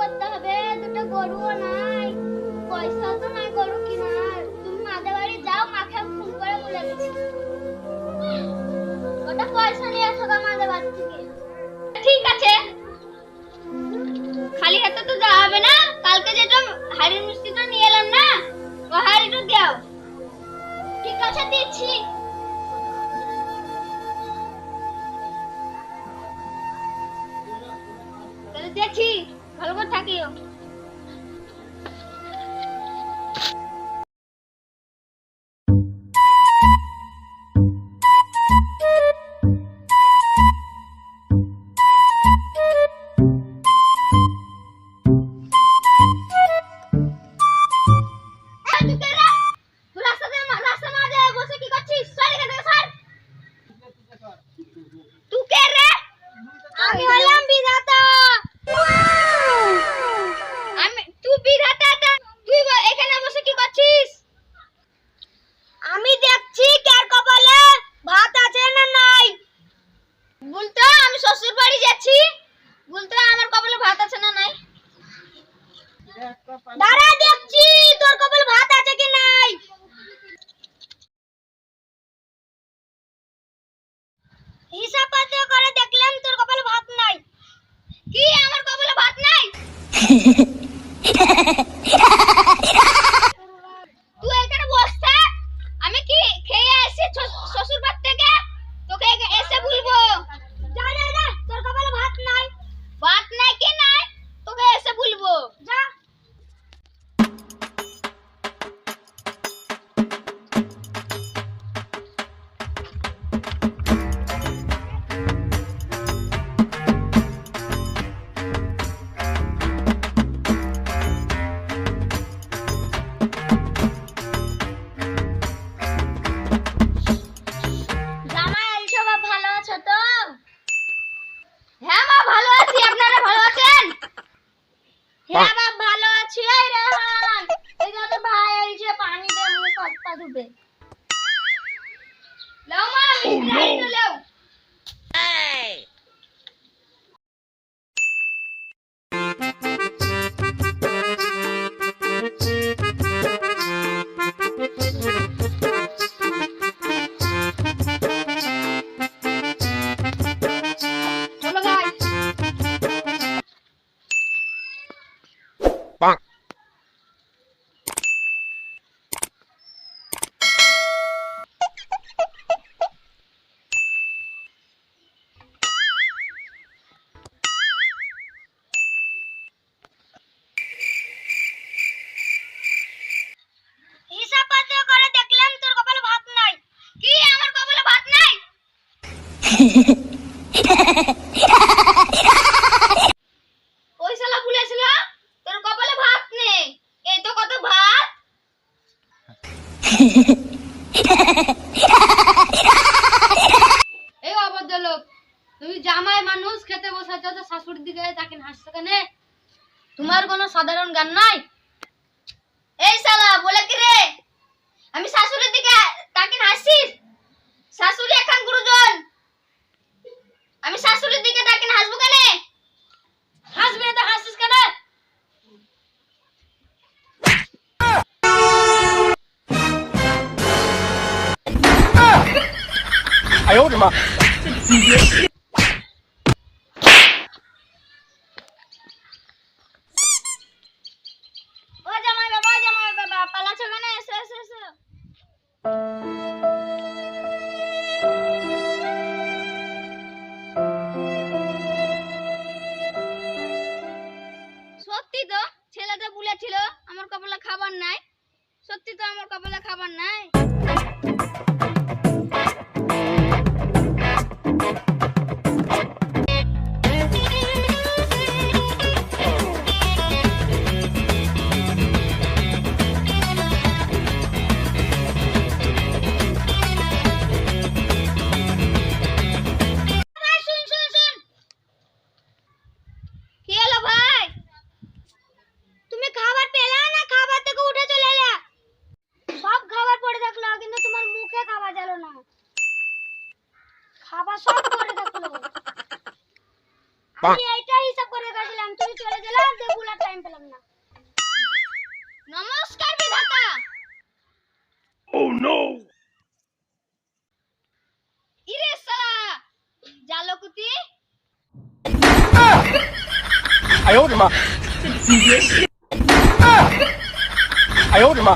করতে হবে, দুটো গরুও নাই। পয়সা তো নাই গরু কিনার। তুমি মাদের বাড়ি যাও, মাকে ফোন করে বলে দিচ্ছি। ওটা পয়সা নিয়ে এসো মাদের বাড়ি থেকে। ঠিক আছে। খালি হাতে তো যাওয়া হবে না। কালকে যেটা হাড়ির মিষ্টিটা নিয়ে এলাম না, ও হাড়িটা দাও ঠিক আছে, দিচ্ছি। দেখছি ভালো করে থাকিও। Yeah. રૂપે લવમાં ওই শালা বলেছিল তোর কপালে ভাত নেই। এই তো কত ভাত। এই অবদ্ধ লোক তুমি জামাই মানুষ খেতে বসাচ্ছ তো শাশুড়ির দিকে তাকে হাসছো কেন? তোমার কোনো সাধারণ জ্ঞান নাই? এই শালা বলে কি রে? আমি শাশুড়ির দিকে তাকে হাসিস শাশুড়ি এখন গুরুজন। পালাছো কেন এসো এসো এসো সত্যি তো ছেলেটা বলেছিল আমার খাবার নাই। সত্যি তো, আমার কপালে খাবার নাই। বাজালো না। খাবার সব করে রাখল আমি এইটা হিসাব করে রেখেছিলাম তুমি চলে গেলে আর দেবুলা টাইম পেলাম না। নমস্কার বিধাতা। oh, ও নো ইরে সালা জালকুতি আয় ওরে মা। আয় ওরে মা।